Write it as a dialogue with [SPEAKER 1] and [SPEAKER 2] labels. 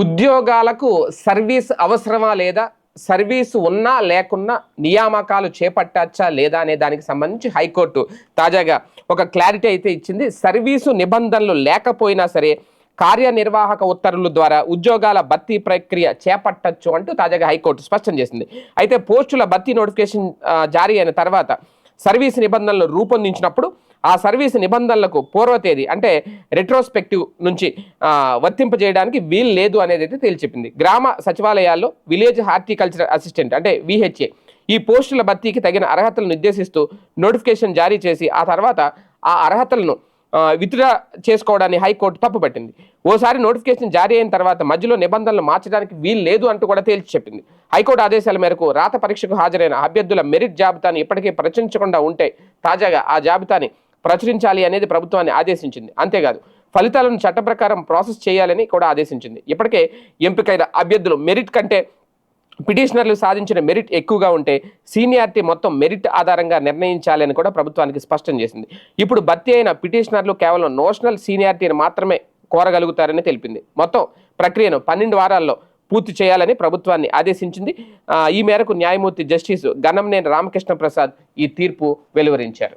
[SPEAKER 1] ఉద్యోగాలకు సర్వీస్ అవసరమా లేదా? సర్వీసు ఉన్నా లేకున్నా నియామకాలు చేపట్టచ్చా లేదా అనే దానికి సంబంధించి హైకోర్టు తాజాగా ఒక క్లారిటీ అయితే ఇచ్చింది. సర్వీసు నిబంధనలు లేకపోయినా సరే కార్యనిర్వాహక ఉత్తర్వుల ద్వారా ఉద్యోగాల భర్తీ ప్రక్రియ చేపట్టచ్చు అంటూ తాజాగా హైకోర్టు స్పష్టం చేసింది. అయితే పోస్టుల భర్తీ నోటిఫికేషన్ జారీ అయిన తర్వాత సర్వీస్ నిబంధనలు రూపొందించినప్పుడు ఆ సర్వీస్ నిబంధనలకు పూర్వ తేదీ అంటే రెట్రోస్పెక్టివ్ నుంచి వర్తింపజేయడానికి వీలు లేదు అనేది అయితే తేల్చెప్పింది గ్రామ సచివాలయాల్లో విలేజ్ హార్టికల్చర్ అసిస్టెంట్ అంటే విహెచ్ఏ ఈ పోస్టుల భర్తీకి తగిన అర్హతలను నిర్దేశిస్తూ నోటిఫికేషన్ జారీ చేసి ఆ తర్వాత ఆ అర్హతలను విత్డ్రా చేసుకోవడాన్ని హైకోర్టు తప్పుపట్టింది. ఓసారి నోటిఫికేషన్ జారీ అయిన తర్వాత మధ్యలో నిబంధనలు మార్చడానికి వీలు లేదు అంటూ కూడా తేల్చి చెప్పింది. హైకోర్టు ఆదేశాల మేరకు రాత పరీక్షకు హాజరైన అభ్యర్థుల మెరిట్ జాబితాను ఇప్పటికే ప్రచురించకుండా ఉంటే తాజాగా ఆ జాబితాని ప్రచురించాలి అనేది ప్రభుత్వాన్ని ఆదేశించింది. అంతేకాదు ఫలితాలను చట్ట ప్రకారం ప్రాసెస్ చేయాలని కూడా ఆదేశించింది. ఇప్పటికే ఎంపికైన అభ్యర్థులు మెరిట్ కంటే పిటిషనర్లు సాధించిన మెరిట్ ఎక్కువగా ఉంటే సీనియారిటీ మొత్తం మెరిట్ ఆధారంగా నిర్ణయించాలని కూడా ప్రభుత్వానికి స్పష్టం చేసింది. ఇప్పుడు భర్తీ అయిన పిటిషనర్లు కేవలం నోషనల్ సీనియారిటీని మాత్రమే కోరగలుగుతారని తెలిపింది. మొత్తం ప్రక్రియను పన్నెండు వారాల్లో పూర్తి చేయాలని ప్రభుత్వాన్ని ఆదేశించింది. ఈ మేరకు న్యాయమూర్తి జస్టిస్ గణంనేని రామకృష్ణ ప్రసాద్ ఈ తీర్పు వెలువరించారు.